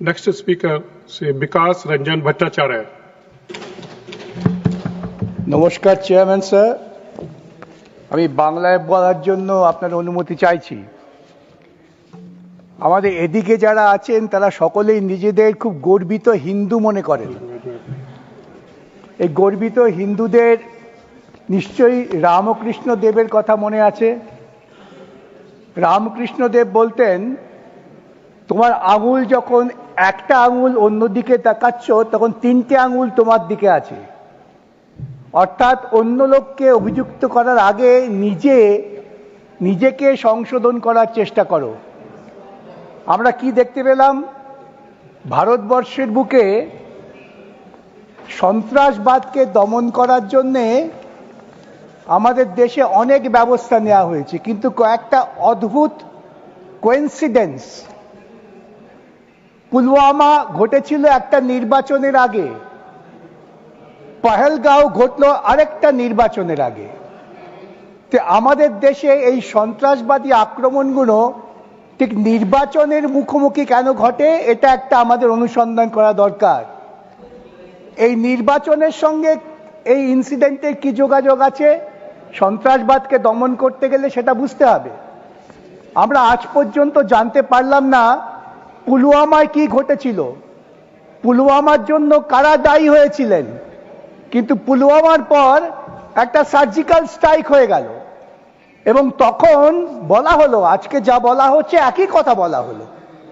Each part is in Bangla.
Next speaker, Sri Vikas Ranjan Bhattacharya. নমস্কার চেয়ারম্যান স্যার আমি বাংলায় বলার জন্য আপনার অনুমতি চাইছি। আমাদের এদিকে যারা আছেন তারা সকলেই নিজেদের খুব গর্বিত হিন্দু মনে করেন। এই গর্বিত হিন্দুদের নিশ্চয়ই রামকৃষ্ণ দেবের কথা মনে আছে। রামকৃষ্ণ দেব বলতেন তোমার আঙুল যখন একটা আঙুল অন্যদিকে তাকাচ্ছ, তখন তিনটে আঙুল তোমার দিকে আছে। অর্থাৎ অন্য লোককে অভিযুক্ত করার আগে নিজে, নিজেকে সংশোধন করার চেষ্টা করো। আমরা কি দেখতে পেলাম? ভারতবর্ষের বুকে সন্ত্রাসবাদকে দমন করার জন্যে আমাদের দেশে অনেক ব্যবস্থা নেওয়া হয়েছে, কিন্তু কয়েকটা অদ্ভুত কোয়েন্সিডেন্স পুলওয়ামা ঘটেছিল একটা নির্বাচনের আগে। পহেলগাঁও ঘটলো আরেকটা নির্বাচনের আগে। তো আমাদের দেশে এই সন্ত্রাসবাদী আক্রমণগুলো ঠিক নির্বাচনের মুখোমুখি কেন ঘটে, এটা একটা আমাদের অনুসন্ধান করা দরকার। এই নির্বাচনের সঙ্গে এই ইনসিডেন্টের কি যোগাযোগ আছে, সন্ত্রাসবাদকে দমন করতে গেলে সেটা বুঝতে হবে। আমরা আজ পর্যন্ত জানতে পারলাম না পুলওয়ামায় কি ঘটেছিল? পুলওয়ামার জন্য কারা দায়ী হয়েছিলেন? কিন্তু পুলওয়ামার পর একটা সার্জিক্যাল স্ট্রাইক হয়ে গেল। এবং তখন বলা হলো, আজকে যা বলা হচ্ছে একই কথা বলা হলো।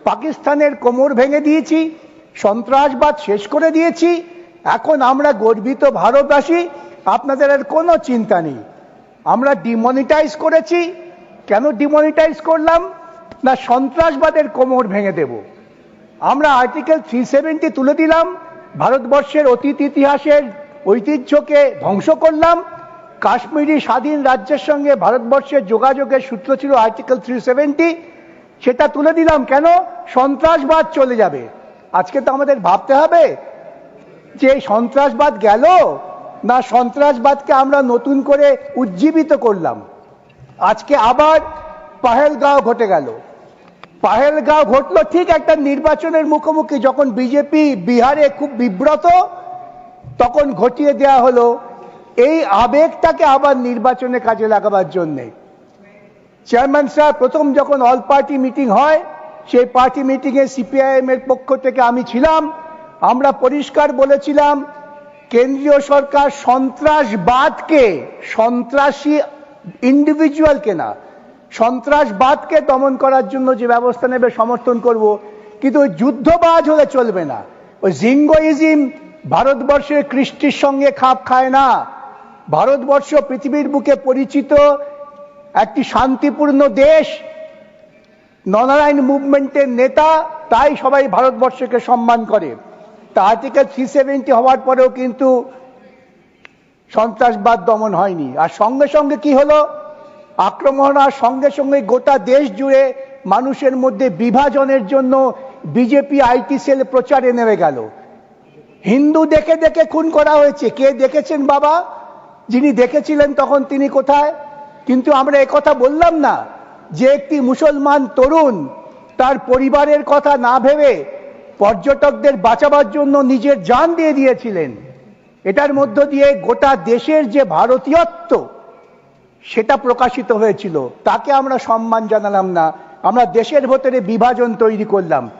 পাকিস্তানের কোমর ভেঙে দিয়েছি, সন্ত্রাসবাদ শেষ করে দিয়েছি, এখন আমরা গর্বিত ভারতবাসী, আপনাদের আর কোনো চিন্তা নেই। আমরা ডিমনিটাইজ করেছি। কেন ডিমনিটাইজ করলাম? না সন্ত্রাসবাদের কোমর ভেঙে দেব। আমরা আর্টিকেল থ্রি সেভেন্টি তুলে দিলাম, ভারতবর্ষের অতীত ইতিহাসের ঐতিহ্যকে ধ্বংস করলাম। কাশ্মীরি স্বাধীন রাজ্যের সঙ্গে ভারতবর্ষের যোগাযোগের সূত্র ছিল আর্টিকেল থ্রি সেভেন্টি সেটা তুলে দিলাম কেন? সন্ত্রাসবাদ চলে যাবে। আজকে তো আমাদের ভাবতে হবে যে সন্ত্রাসবাদ গেল না সন্ত্রাসবাদকে আমরা নতুন করে উজ্জীবিত করলাম। আজকে আবার পাহেলগাঁও ঘটে গেল। পাহেলগাঁও ঘটলো ঠিক একটা নির্বাচনের মুখোমুখি যখন বিজেপি বিহারে খুব বিব্রত, তখন ঘটিয়ে দেয়া হলো, এই আবেগটাকে আবার নির্বাচনে কাজে লাগাবার জন্যে। চেয়ারম্যান স্যার প্রথম যখন অল পার্টি মিটিং হয়, সেই পার্টি মিটিংয়ে সিপিআইএম এর পক্ষ থেকে আমি ছিলাম, আমরা পরিষ্কার বলেছিলাম, কেন্দ্রীয় সরকার সন্ত্রাসবাদকে, সন্ত্রাসী ইন্ডিভিজুয়ালকে না সন্ত্রাসবাদকে দমন করার জন্য যে ব্যবস্থা নেবে, সমর্থন করব। কিন্তু যুদ্ধবাজ হলে চলবে না। ওই জিঙ্গোইজিম ভারতবর্ষের কৃষ্টির সঙ্গে খাপ খায় না। ভারতবর্ষ পৃথিবীর বুকে পরিচিত একটি শান্তিপূর্ণ দেশ ননারায়ণ মুভমেন্টের নেতা, তাই সবাই ভারতবর্ষকে সম্মান করে। তা আর্টিকেল থ্রি সেভেন্টি হওয়ার পরেও কিন্তু সন্ত্রাসবাদ দমন হয়নি। আর সঙ্গে সঙ্গে কি হলো? আক্রমণ আর সঙ্গে সঙ্গে গোটা দেশ জুড়ে মানুষের মধ্যে বিভাজনের জন্য বিজেপি আইটি সেল প্রচারে নেমে গেল। হিন্দু দেখে দেখে খুন করা হয়েছে। কে দেখেছেন বাবা? যিনি দেখেছিলেন তখন তিনি কোথায়? কিন্তু আমরা কথা বললাম না যে একটি মুসলমান তরুণ তার পরিবারের কথা না ভেবে পর্যটকদের বাঁচাবার জন্য নিজের জান দিয়ে দিয়েছিলেন। এটার মধ্য দিয়ে গোটা দেশের যে ভারতীয়ত্ব সেটা প্রকাশিত হয়েছিল। তাকে আমরা সম্মান জানালাম না। আমরা দেশের ভেতরে বিভাজন তৈরি করলাম।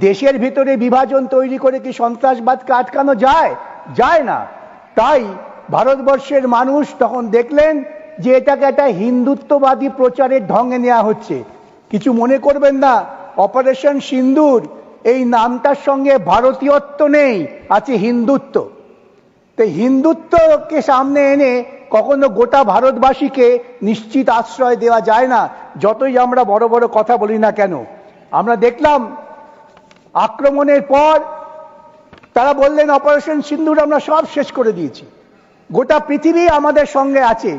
দেশের ভিতরে বিভাজন তৈরি করে কি সন্ত্রাসবাদকে আটকানো যায়? যায় না। তাই ভারতবর্ষের মানুষ তখন দেখলেন যে এটাকে একটা হিন্দুত্ববাদী প্রচারের ঢঙ্গে নেওয়া হচ্ছে। কিছু মনে করবেন না, অপারেশন সিন্দুর, এই নামটার সঙ্গে ভারতীয়ত্ব নেই, আছে হিন্দুত্ব। তো হিন্দুত্বকে সামনে এনে কখনো গোটা ভারতবাসীকে নিশ্চিত আশ্রয় দেওয়া যায় না, যতই আমরা বড় বড় কথা বলি না কেন। আমরা দেখলাম আক্রমণের পর তারা বললেন, অপারেশন সিন্দুর আমরা সব শেষ করে দিয়েছি। গোটা পৃথিবী আমাদের সঙ্গে আছে।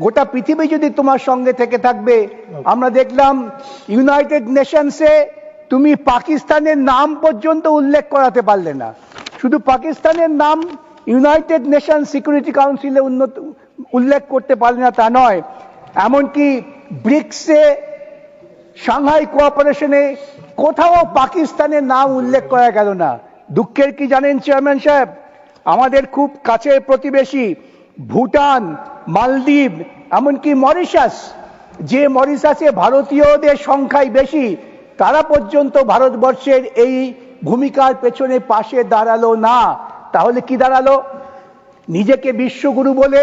গোটা পৃথিবী যদি তোমার সঙ্গে থেকে থাকবে। আমরা দেখলাম, ইউনাইটেড নেশনসে তুমি পাকিস্তানের নাম পর্যন্ত উল্লেখ করাতে পারলে না। শুধু পাকিস্তানের নাম ইউনাইটেড নেশন সিকিউরিটি কাউন্সিলে উন্নত, উল্লেখ করতে পারলে না তা নয়। এমনকি ব্রিক্সে সাংহাই কোঅপারেশনে কোথাও পাকিস্তানের নাম উল্লেখ করা গেল না। দুঃখের কি জানেন, চেয়ারম্যান সাহেব? আমাদের খুব কাছের প্রতিবেশী ভুটান, মালদ্বীপ, এমনকি মরিশাস, যে মরিশাসে ভারতীয়দের সংখ্যাই বেশি, তারা পর্যন্ত ভারতবর্ষের এই ভূমিকার পেছনে পাশে দাঁড়াল না। তাহলে কি দাঁড়াল? নিজেকে বিশ্বগুরু বলে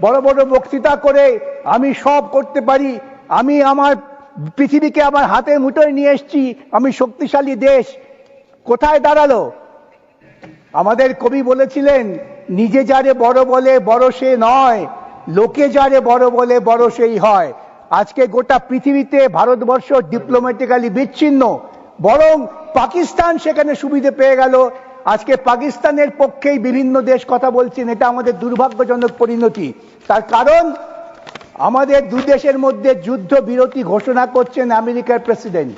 বড় বড় বক্তৃতা করে আমি সব করতে পারি, আমি আমার পৃথিবীকে আমার হাতের মুঠোয় নিয়ে এসেছি, আমি শক্তিশালী দেশ। কোথায় দাঁড়াল? আমাদের কবি বলেছিলেন, নিজে যারে বড় বলে, বড় সে নয়। লোকে যারে বড় বলে, বড় সেই হয়। আজকে গোটা পৃথিবীতে ভারতবর্ষ ডিপ্লোম্যাটিক্যালি বিচ্ছিন্ন। বরং পাকিস্তান সেখানে সুবিধে পেয়ে গেল। আজকে পাকিস্তানের পক্ষেই বিভিন্ন দেশ কথা বলছেন, এটা আমাদের দুর্ভাগ্যজনক পরিণতি। তার কারণ, আমাদের দুই দেশের মধ্যে যুদ্ধ বিরতি ঘোষণা করছেন আমেরিকার প্রেসিডেন্ট।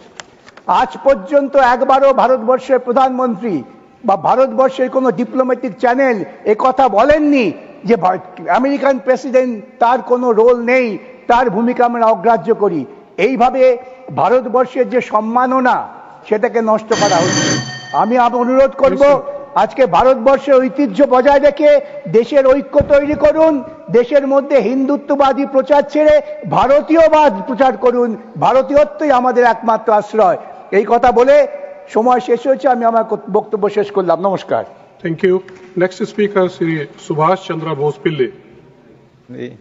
আজ পর্যন্ত একবারও ভারতবর্ষের প্রধানমন্ত্রী বা ভারতবর্ষের কোনো ডিপ্লোম্যাটিক চ্যানেল এ কথা বলেননি যে আমেরিকান প্রেসিডেন্ট তার কোনো রোল নেই, তার ভূমিকা আমরা অগ্রাহ্য করি। এইভাবে ভারতবর্ষের যে সম্মাননা, সেটাকে নষ্ট করা হচ্ছে। আমি অনুরোধ করব আজকে ভারতবর্ষের ঐতিহ্য বজায় রেখে দেশের ঐক্য তৈরি করুন দেশের মধ্যে হিন্দুত্ববাদী প্রচার ছেড়ে ভারতীয়বাদ প্রচার করুন। ভারতীয়ত্বই আমাদের একমাত্র আশ্রয়। এই কথা বলে সময় শেষ হয়েছে আমি আমার বক্তব্য শেষ করলাম। নমস্কার। Thank you next speaker Shri Subhash Chandra Bose Pillai.